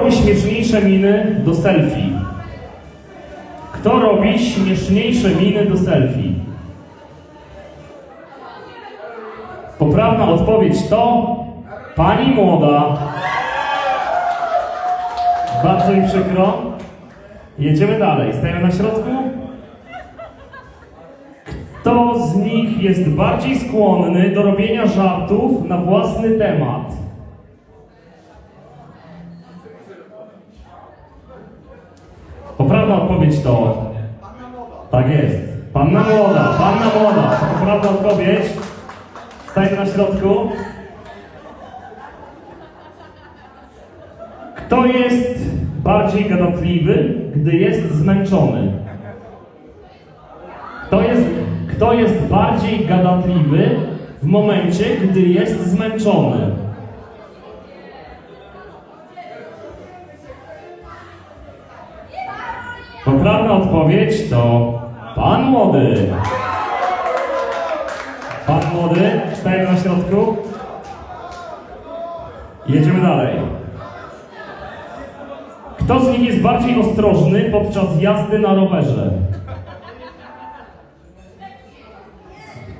robi śmieszniejsze miny do selfie? Kto robi śmieszniejsze miny do selfie? Poprawna odpowiedź to pani młoda. Bardzo mi przykro. Jedziemy dalej. Stajemy na środku. Kto z nich jest bardziej skłonny do robienia żartów na własny temat? Poprawna odpowiedź to. Tak jest. Panna młoda, panna młoda. Poprawna odpowiedź. Stajemy na środku. Kto jest bardziej gadatliwy, gdy jest zmęczony? Kto jest, kto jest bardziej gadatliwy w momencie, gdy jest zmęczony? Poprawna odpowiedź to pan młody. Pan młody, staje na środku. Jedziemy dalej. Kto z nich jest bardziej ostrożny podczas jazdy na rowerze?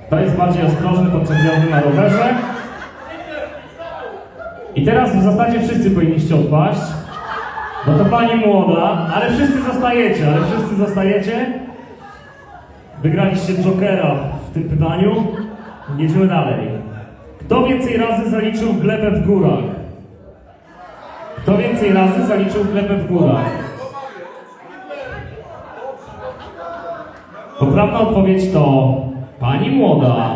Kto jest bardziej ostrożny podczas jazdy na rowerze? I teraz w zasadzie wszyscy powinniście odpaść. Bo to pani młoda, ale wszyscy zostajecie, ale wszyscy zostajecie. Wygraliście Jokera w tym pytaniu. Jedziemy dalej. Kto więcej razy zaliczył glebę w górach? Kto więcej razy zaliczył glebę w górach? Poprawna odpowiedź to pani młoda.